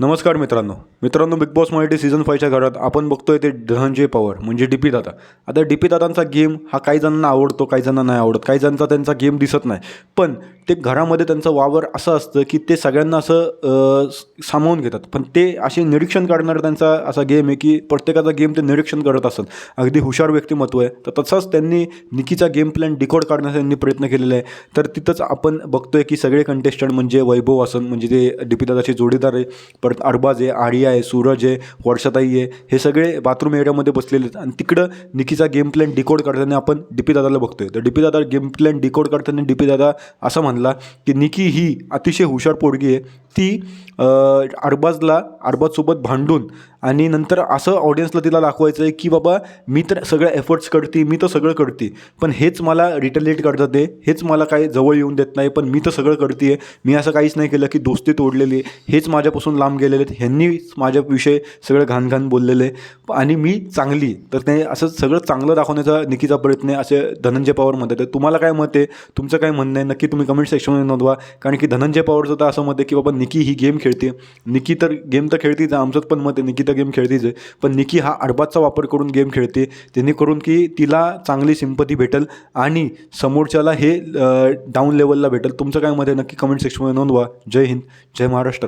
नमस्कार मित्रांनो. मित्रांनो बिग बॉस मराठी सीझन फायच्या घरात आपण बघतोय ते धनंजय पवार म्हणजे डी पी दादा. आता डी पी दादांचा गेम हा काही जणांना आवडतो काही जणांना नाही आवडत. काही जणांचा त्यांचा गेम दिसत नाही. पण ते घरामध्ये त्यांचं वावर असं असतं की ते सगळ्यांना असं सामावून घेतात. पण ते असे निरीक्षण करणारा त्यांचा असा गेम आहे की प्रत्येकाचा गेम ते निरीक्षण करत असतात. अगदी हुशार व्यक्तिमत्व आहे. तर तसंच त्यांनी निकीचा गेम प्लॅन डिकोड करण्याचा त्यांनी प्रयत्न केलेला आहे. तर तिथंच आपण बघतोय की सगळे कंटेस्टंट म्हणजे वैभव असन म्हणजे ते डी पी दादाचे जोडीदार आहे परत अरबाज आहे आर्या आहे सूरज आहे वर्षाताई आहे हे सगळे बाथरूम एरियामध्ये बसलेले आहेत. आणि तिकडं निकीचा गेम प्लॅन डिकोड करताना आपण डी पी दादाला बघतोय. तर डी पी दादा गेम प्लॅन डिकोड करताना डी पी दादा असं म्हणला की निकी ही अतिशय हुशार पोरगी आहे. ती अरबाजला अरबाजसोबत भांडून आणि नंतर असं ऑडियन्सला तिला दाखवायचं आहे की बाबा मी तर सगळ्या एफर्ट्स करते मी तर सगळं करते. पण हेच मला रिटर्लेट करतात आहे हेच मला काही जवळ येऊन देत नाही पण मी तर सगळं करते आहे मी असं काहीच नाही केलं की दोस्ती तोडलेली. आहे हेच माझ्यापासून लांब गेलेले आहेत. ह्यांनीच माझ्याविषयी सगळं घाण घाण बोललेलं. आहे आणि मी चांगली. तर ते असं सगळं चांगलं दाखवण्याचा निकीचा प्रयत्न आहे असे धनंजय पवार म्हणतात. तुम्हाला काय मत आहे? तुमचं काय म्हणणं आहे? नक्की तुम्ही कमेंट सेक्शनमध्ये नोंदवा. कारण की धनंजय पवारचं तर असं मत आहे की बाबा निकी ही गेम खेळते निकी तर गेम तर खेळतीच आहे आमचंच पण मत आहे निकी तर गेम खेळतीच आहे. पण निकी हा अडबाचा वापर करून गेम खेळते जेणेकरून की तिला चांगली सिंपती भेटेल आणि समोरच्याला हे डाऊन लेवलला भेटेल. तुमचं काय मत आहे? नक्की कमेंट सेक्शनमध्ये नोंदवा. जय हिंद जय महाराष्ट्र.